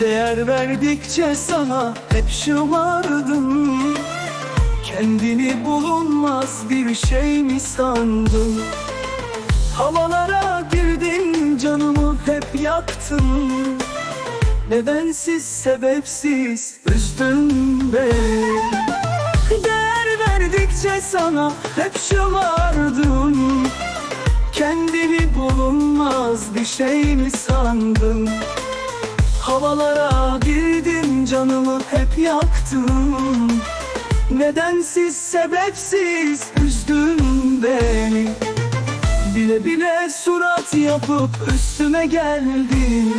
Değer verdikçe sana hep şımardım Kendini bulunmaz bir şey mi sandın? Havalara girdin canımı hep yaktın. Nedensiz sebepsiz üzdün beni. Değer verdikçe sana hep şımardım Kendini bulunmaz bir şey mi sandın Havalara girdin canımı hep yaktın. Nedensiz sebepsiz üzdün beni. Bile bile surat yapıp üstüme geldin.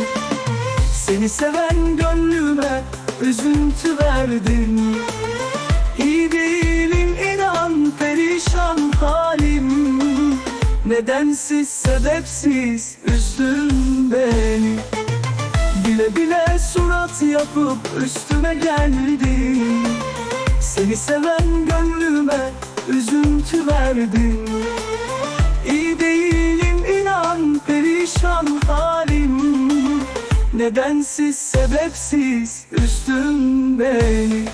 Seni seven gönlüme üzüntü verdin. İyi değilim inan perişan halim. Nedensiz sebepsiz üzdün beni Bile bile surat yapıp üstüme geldin Seni seven gönlüme üzüntü verdin İyi değilim inan perişan halim. Nedensiz sebepsiz üstün beni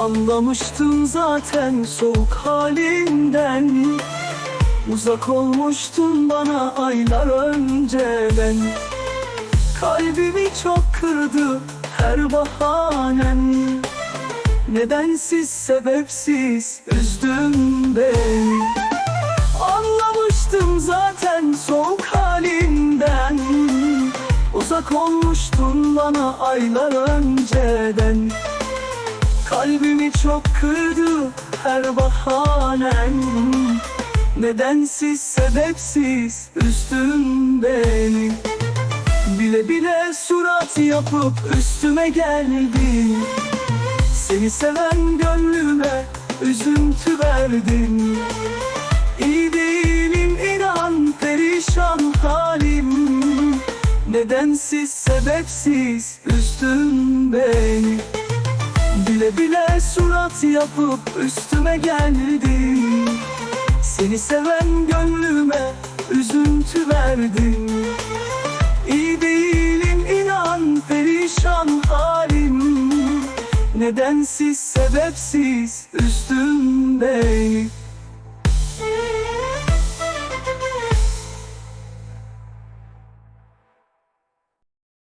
Anlamıştım zaten soğuk halinden. Uzak olmuştun bana aylar önceden Kalbimi çok kırdı her bahanen. Nedensiz sebepsiz üzdün beni. Anlamıştım zaten soğuk halinden. Uzak olmuştun bana aylar önceden Kalbimi çok kırdı her bahanen. Nedensiz sebepsiz üzdün beni. Bile bile surat yapıp üstüme geldin Seni seven gönlüme üzüntü verdin. İyi değilim inan perişan halim. Nedensiz sebepsiz üzdün beni Bile bile surat yapıp üstüme geldin Seni seven gönlüme üzüntü verdin İyi değilim inan perişan halim. Nedensiz sebepsiz üstümde